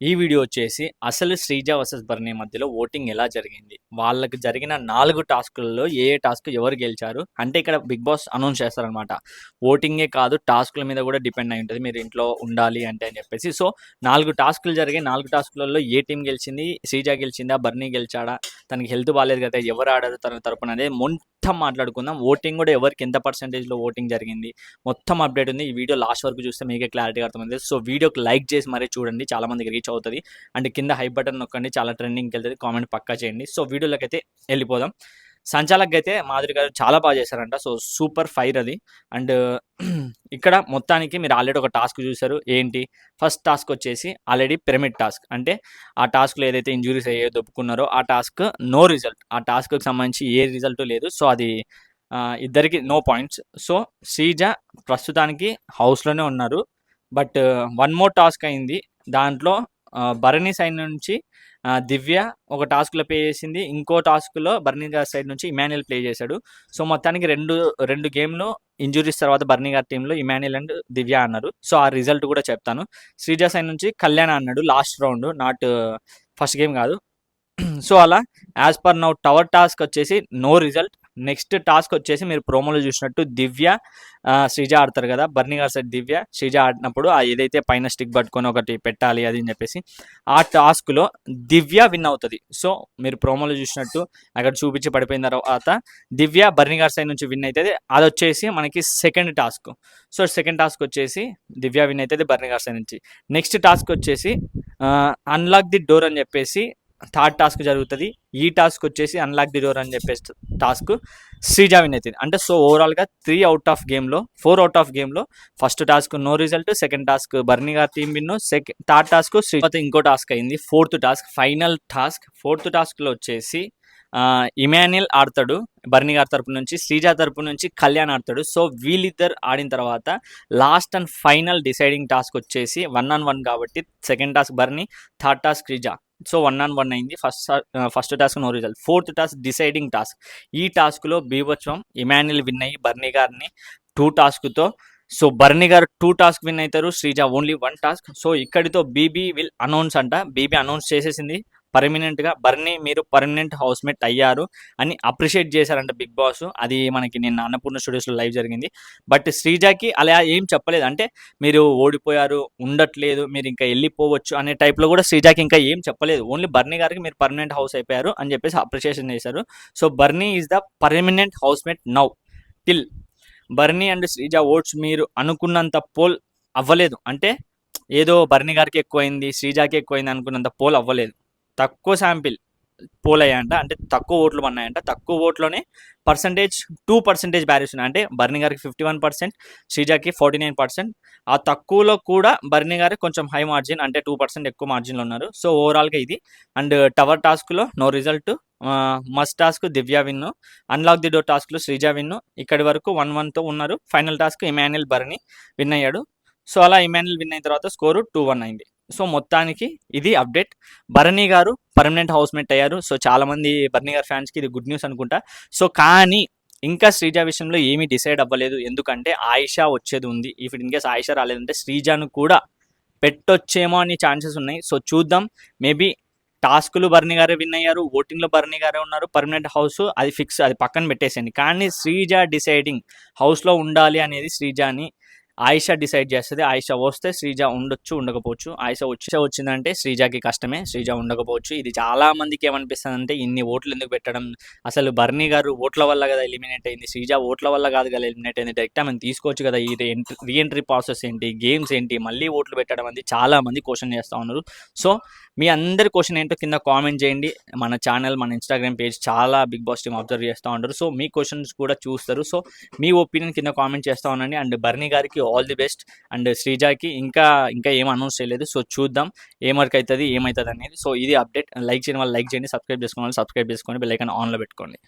ఈ వీడియో వచ్చేసి అసలు శ్రీజ వర్సెస్ బర్నీ మధ్యలో ఓటింగ్ ఎలా జరిగింది? వాళ్ళకి జరిగిన నాలుగు టాస్కులలో ఏ ఏ టాస్క్ ఎవరు గెలిచారు? అంటే ఇక్కడ బిగ్ బాస్ అనౌన్స్ చేస్తారనమాట ఓటింగే కాదు టాస్కుల మీద కూడా డిపెండ్ అయి ఉంటుంది. మీరు ఇంట్లో ఉండాలి అంటే అని చెప్పేసి. సో నాలుగు టాస్కులు జరిగే నాలుగు టాస్కులలో ఏ టీం గెలిచింది? శ్రీజ గెలిచిందా? బర్నీ గెలిచాడా? తనకి హెల్త్ బాగాలేదు కదా ఎవరు ఆడారు తన తరపున అనేది మొత్తం మాట్లాడుకుందాం. ఓటింగ్ కూడా ఎవరికి ఎంత పర్సెంటేజ్లో ఓటింగ్ జరిగింది? మొత్తం అప్డేట్ ఉంది. ఈ వీడియో లాస్ట్ వరకు చూస్తే మీకే క్లారిటీగా అర్థమైంది సో వీడియోకి లైక్ చేసి మరీ చూడండి. చాలా మందికి రీచ్ అవుతుంది. అండ్ కింద హై బటన్ నొక్కండి చాలా ట్రెండింగ్కి వెళ్తుంది కామెంట్ పక్కా చేయండి. సో వీడియోలోకి అయితే వెళ్ళిపోదాం. సంచాలక్ అయితే మాధురి గారు చాలా బాగా చేశారంట. సో సూపర్ ఫైర్ అది. అండ్ ఇక్కడ మొత్తానికి మీరు ఆల్రెడీ ఒక టాస్క్ చూశారు. ఏంటి? ఫస్ట్ టాస్క్ వచ్చేసి ఆల్రెడీ పిరమిడ్ టాస్క్ అంటే ఆ టాస్క్లో ఏదైతే ఇంజురీస్ అయ్యే దొప్పుకున్నారో ఆ టాస్క్ నో రిజల్ట్ ఆ టాస్క్కి సంబంధించి ఏ రిజల్ట్ లేదు. సో అది ఇద్దరికి నో పాయింట్స్ సో శ్రీజ ప్రస్తుతానికి హౌస్లోనే ఉన్నారు. బట్ వన్ మోర్ టాస్క్ అయింది. దాంట్లో భరణి సైడ్ నుంచి దివ్య ఒక టాస్క్లో ప్లే చేసింది. ఇంకో టాస్క్లో బర్నీ గారి సైడ్ నుంచి ఇమాన్యుల్ ప్లే చేశాడు. సో మొత్తానికి రెండు రెండు గేమ్లో ఇంజురీస్ తర్వాత బర్నీ గారి టీంలో ఇమాన్యుల్ అండ్ దివ్య అన్నారు. సో ఆ రిజల్ట్ కూడా చెప్తాను. శ్రీజ సైడ్ నుంచి కళ్యాణ్ అన్నాడు. Last round not first game కాదు. సో అలా as per now tower task వచ్చేసి నో రిజల్ట్. నెక్స్ట్ టాస్క్ వచ్చేసి మీరు ప్రోమోలో చూసినట్టు దివ్య శ్రీజ ఆడతారు కదా బర్నింగ్ గారి సైడ్ దివ్య శ్రీజ ఆడినప్పుడు ఆ ఏదైతే పైన స్టిక్ పట్టుకొని ఒకటి పెట్టాలి అది అని చెప్పేసి ఆ టాస్క్లో దివ్య విన్ అవుతుంది. సో మీరు ప్రోమోలో చూసినట్టు అక్కడ చూపించి పడిపోయిన తర్వాత దివ్య బర్నింగ్ గారి సైడ్ నుంచి విన్ అవుతుంది అది వచ్చేసి మనకి second task. So second task వచ్చేసి దివ్య విన్ అవుతుంది బర్నింగ్ గారి సైడ్ నుంచి. నెక్స్ట్ టాస్క్ వచ్చేసి అన్లాక్ ది డోర్ అని చెప్పేసి థర్డ్ టాస్క్ జరుగుతుంది. ఈ టాస్క్ వచ్చేసి అన్లాక్ ది డోర్ అని చెప్పేసి టాస్క్ శ్రీజ విన్ అవుతుంది అంటే సో ఓవరాల్గా త్రీ అవుట్ ఆఫ్ గేమ్లో ఫోర్ అవుట్ ఆఫ్ గేమ్లో first task no result second task Bharani గారి team win second third task Sri ఇంకో టాస్క్ అయింది fourth task final task fourth టాస్క్లో వచ్చేసి ఇమాన్యుల్ ఆడతాడు బర్నీ గారి తరపు నుంచి శ్రీజ తరపు నుంచి కళ్యాణ్ ఆడతాడు. సో వీళ్ళిద్దరు ఆడిన తర్వాత last and final deciding task వచ్చేసి వన్ ఆన్ వన్ కాబట్టి second task Bharani third task Sreeja. So one on one అయింది. First first task no result fourth task deciding task ఈ టాస్క్లో బీభత్సం ఇమాన్యుల్ విన్ అయ్యి బర్నీ గారిని టూ టాస్క్తో సో బర్నీ గారు two task win అవుతారు. Sreeja only one task so ఇక్కడితో BB will announce అంట. బీబీ అనౌన్స్ చేసేసింది. పర్మనెంట్గా బర్నీ మీరు పర్మనెంట్ హౌస్మేట్ అయ్యారు అని అప్రిషియేట్ చేశారంట బిగ్ బాస్. అది మనకి నిన్న అన్నపూర్ణ స్టూడియోస్లో లైవ్ జరిగింది. బట్ శ్రీజాకి అలా ఏం చెప్పలేదు. అంటే మీరు ఓడిపోయారు ఉండట్లేదు మీరు ఇంకా వెళ్ళిపోవచ్చు అనే టైప్లో కూడా శ్రీజాకి ఇంకా ఏం చెప్పలేదు. ఓన్లీ బర్నీ గారికి మీరు పర్మనెంట్ హౌస్ అయిపోయారు అని చెప్పేసి అప్రిషియేషన్ చేశారు. So Bharani is the permanent housemate now till Bharani and Sreeja votes మీరు అనుకున్నంత పోల్ అవ్వలేదు. అంటే ఏదో బర్నీ గారికి ఎక్కువైంది శ్రీజాకి ఎక్కువైంది అనుకున్నంత పోల్ అవ్వలేదు. తక్కువ శాంపిల్ పోల్ అయ్యాయంట అంటే తక్కువ ఓట్లు పడినాయంట తక్కువ ఓట్లోనే పర్సంటేజ్ టూ పర్సెంటేజ్ బ్యారీస్ ఉన్నాయి. అంటే బర్నీ గారికి ఫిఫ్టీ వన్ పర్సెంట్ శ్రీజాకి ఫార్టీ నైన్ పర్సెంట్. ఆ తక్కువలో కూడా బర్నీ గారికి కొంచెం హై మార్జిన్ అంటే టూ పర్సెంట్ ఎక్కువ మార్జిన్లో ఉన్నారు. సో ఓవరాల్గా ఇది. అండ్ టవర్ టాస్క్లో no result must task Divya win unlock the door టాస్క్లో శ్రీజ విన్ను ఇక్కడి వరకు వన్ వన్తో ఉన్నారు. Final task Emmanuel Bharani win అయ్యాడు. సో అలా ఇమాన్యుల్ విన్ అయిన తర్వాత స్కోరు టూ వన్ అయింది. సో మొత్తానికి ఇది update. Bharani garu permanent housemate అయ్యారు. సో చాలామంది భరణి గారు ఫ్యాన్స్కి ఇది గుడ్ న్యూస్ అనుకుంటా. సో కానీ ఇంకా శ్రీజ విషయంలో ఏమీ డిసైడ్ అవ్వలేదు. ఎందుకంటే ఆయిషా వచ్చేది ఉంది. ఇఫ్ ఇన్ కేస్ ఆయిషా రాలేదంటే శ్రీజాను కూడా పెట్టొచ్చేమో అని ఛాన్సెస్ ఉన్నాయి. సో చూద్దాం. మేబీ టాస్కులు బర్నీ గారే విన్ అయ్యారు. ఓటింగ్లో భరణి గారే ఉన్నారు. పర్మనెంట్ హౌస్ అది ఫిక్స్ అది పక్కన పెట్టేసేయండి. కానీ శ్రీజ డిసైడింగ్ హౌస్లో ఉండాలి అనేది శ్రీజాని ఆయిషా డిసైడ్ చేస్తుంది. ఆయిషా వస్తే శ్రీజ ఉండొచ్చు ఉండకపోవచ్చు. ఆయిషా వచ్చి వచ్చిందంటే శ్రీజాకి కష్టమే. శ్రీజ ఉండకపోవచ్చు. ఇది చాలా మందికి ఏమనిపిస్తుంది అంటే ఇన్ని ఓట్లు ఎందుకు పెట్టడం? అసలు బర్నీ గారు ఓట్ల వల్ల కదా ఎలిమినేట్ అయింది? శ్రీజ ఓట్ల వల్ల కాదు కదా ఎలిమినేట్ అయింది? డైరెక్ట్ ఆమెను తీసుకోవచ్చు కదా ఈ రీఎంట్రీ ప్రాసెస్ ఏంటి? గేమ్స్ ఏంటి? మళ్ళీ ఓట్లు పెట్టడం అనేది చాలా మంది క్వశ్చన్ చేస్తూ ఉన్నారు. సో మీ అందరి క్వశ్చన్ ఏంటో కింద కామెంట్ చేయండి. మన ఛానల్ మన ఇన్స్టాగ్రామ్ పేజ్ చాలా బిగ్ బాస్ టీమ్ అబ్జర్వ్ చేస్తూ ఉంటారు సో మీ క్వశ్చన్స్ కూడా చూస్తారు. సో మీ ఒపీనియన్ కింద కామెంట్ చేస్తూ ఉండండి. అండ్ బర్నీ గారికి ఆల్ ది బెస్ట్ అండ్ శ్రీజాకి ఇంకా ఇంకా ఏం అనౌన్స్ చేయలేదు. సో చూద్దాం ఏ వర్క్ అవుతుంది ఏమవుతుంది అనేది. సో ఇది అప్డేట్ లైక్ చేయడం వాళ్ళు లైక్ చేయండి సబ్స్క్రైబ్ చేసుకోవాలి సబ్స్క్రైబ్ చేసుకొని బెల్ ఐకాన్ ఆన్లో పెట్టుకోండి.